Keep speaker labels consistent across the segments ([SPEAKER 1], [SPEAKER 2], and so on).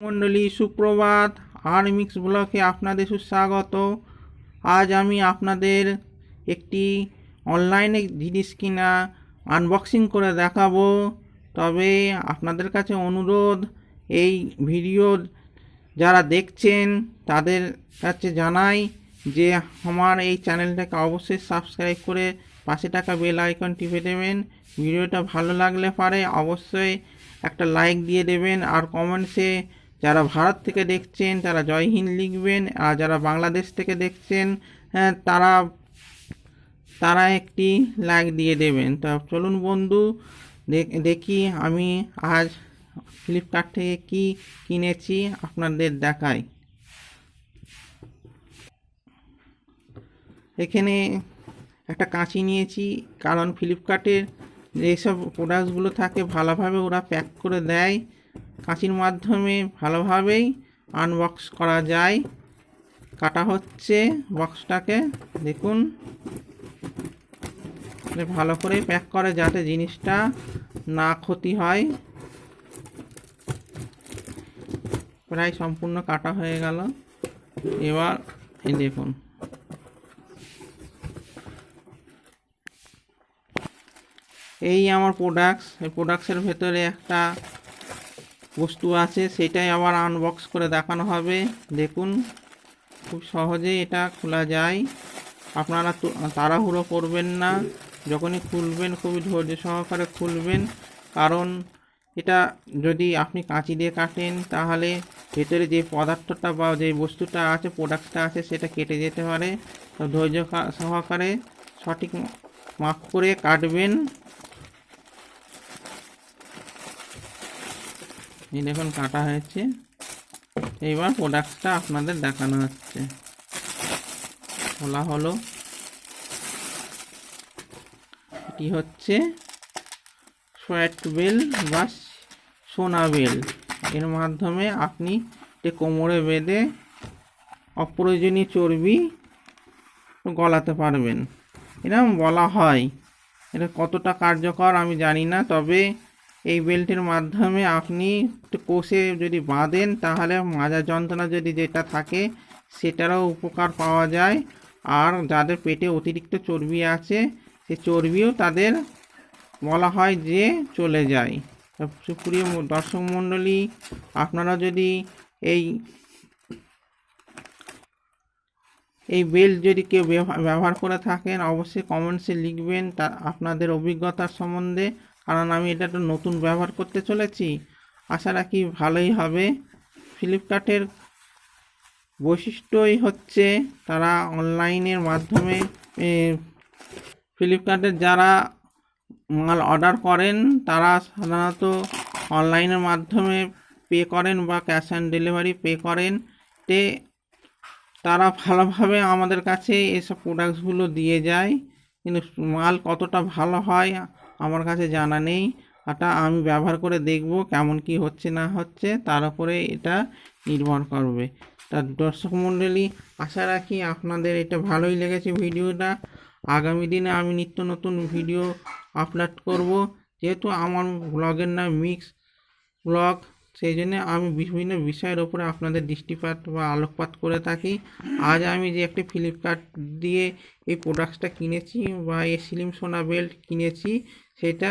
[SPEAKER 1] মণ্ডলী, সুপ্রভাত। আর মিক্স ব্লকে আপনাদের সুস্বাগত। আজ আমি আপনাদের একটি অনলাইনে জিনিস কিনা আনবক্সিং করে দেখাবো। তবে আপনাদের কাছে অনুরোধ, এই ভিডিও যারা দেখছেন, তাদের কাছে জানাই যে আমার এই চ্যানেলটাকে অবশ্যই সাবস্ক্রাইব করে পাশে থাকা বেল আইকন টিপে দেবেন। ভিডিওটা ভালো লাগলে পারে, অবশ্যই একটা লাইক দিয়ে দেবেন। আর কমেন্টসে যারা ভারত থেকে দেখছেন তারা জয় হিন্দ লিখবেন। আর যারা বাংলাদেশ থেকে দেখছেন হ্যাঁ, তারা তারা একটি লাইক দিয়ে দেবেন। তা চলুন বন্ধু দেখ- দেখি আমি আজ ফ্লিপকার্ট থেকে কি কিনেছি আপনাদের দেখাই। এখানে একটা কাঁচি নিয়েছি কারণ ফ্লিপকার্টের যেসব প্রোডাক্টসগুলো থাকে ভালোভাবে ওরা প্যাক করে দেয়। কাঁচির মাধ্যমে ভালোভাবেই আনবক্স করা যায়। কাটা হচ্ছে বক্সটাকে দেখুন। ভালো করে প্যাক করে যাতে জিনিসটা না ক্ষতি হয়। প্রায় সম্পূর্ণ কাটা হয়ে গেল। এবার এই দেখুন। এই আমার প্রোডাক্টস এই প্রোডাক্টসের ভেতরে একটা বস্তু আছে, সেটাই আবার আনবক্স করে দেখানো হবে। দেখুন, খুব সহজেই এটা খোলা যায়। আপনারা তাড়াহুড়ো করবেন না। যখনই খুলবেন খুবই ধৈর্য সহকারে খুলবেন। কারণ এটা যদি আপনি কাঁচি দিয়ে কাটেন, তাহলে ভেতরে যে পদার্থটা বা যে বস্তুটা আছে প্রোডাক্টটা আছে, সেটা কেটে যেতে পারে। তো ধৈর্য সহকারে সঠিক মাপ করে কাটবেন। এই দেখুন, কাটা হয়েছে। এইবার প্রোডাক্টটা আপনাদের দেখানো হচ্ছে। খোলা হলো। এটি হচ্ছে সোয়াট বেল বা সোনা বেল। এর মাধ্যমে আপনি কোমরে বেঁধে অপ্রয়োজনীয় চর্বি গলাতে পারবেন। এরকম বলা হয়। এটা কতটা কার্যকর আমি জানি না, তবে এই বেল্টের মাধ্যমে আপনি কোষে যদি বাঁধেন, তাহলে মাজা যন্ত্রণা যদি যেটা থাকে, সেটারও উপকার পাওয়া যায়। আর যাদের পেটে অতিরিক্ত চর্বি আছে, সে চর্বিও তাদের বলা হয় যে চলে যায়। সুপ্রিয় দর্শক মণ্ডলী, আপনারা যদি এই এই বেল্ট যদি কেউ ব্যবহার করে থাকেন, অবশ্যই কমেন্টসে লিখবেন তা, আপনাদের অভিজ্ঞতার সম্বন্ধে। কারণ আমি এটা তো নতুন ব্যবহার করতে চলেছি। আশা রাখি ভালোই হবে। ফ্লিপকার্টের বৈশিষ্ট্যই হচ্ছে তারা অনলাইনের মাধ্যমে ফ্লিপকার্টের যারা মাল অর্ডার করেন, তারা সাধারণত অনলাইনের মাধ্যমে পে করেন বা ক্যাশ অন ডেলিভারি পে করেন। তে তারা ভালোভাবে আমাদের কাছে এসব প্রোডাক্টসগুলো দিয়ে যায়। কিন্তু মাল কতটা ভালো হয় আমার কাছে জানা নেই। এটা আমি ব্যবহার করে দেখব কেমন কি হচ্ছে না হচ্ছে, তার উপরে এটা নির্ভর করবে। তা দর্শক মণ্ডলী, আশা রাখি আপনাদের এটা ভালোই লেগেছে ভিডিওটা। আগামী দিনে আমি নিত্য নতুন ভিডিও আপলোড করব। যেহেতু আমার ব্লগের নাম মিক্স ব্লগ সেই জন্য আমি বিভিন্ন বিষয়ের ওপরে আপনাদের দৃষ্টিপাত বা আলোকপাত করে থাকি। আজ আমি যে একটি ফ্লিপকার্ট দিয়ে এই প্রোডাক্টসটা কিনেছি বা এই স্লিম সোনা বেল্ট কিনেছি, সেটা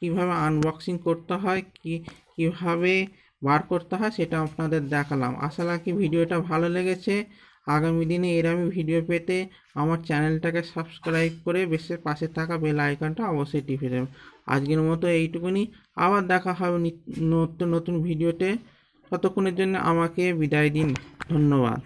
[SPEAKER 1] কীভাবে আনবক্সিং করতে হয়, কি, কীভাবে বার করতে হয়, সেটা আপনাদের দেখালাম। আশা রাখি ভিডিওটা ভালো লেগেছে। আগামী দিনে এরমই ভিডিও পেতে আমার চ্যানেলটাকে সাবস্ক্রাইব করে বেশের পাশে থাকা বেল আইকনটা অবশ্যই টিপে দেবেন। আজকের মতো এইটুকুনি। আবার দেখা হবে নিত- নতুন নতুন ভিডিওতে ততক্ষণের জন্য আমাকে বিদায় দিন। ধন্যবাদ।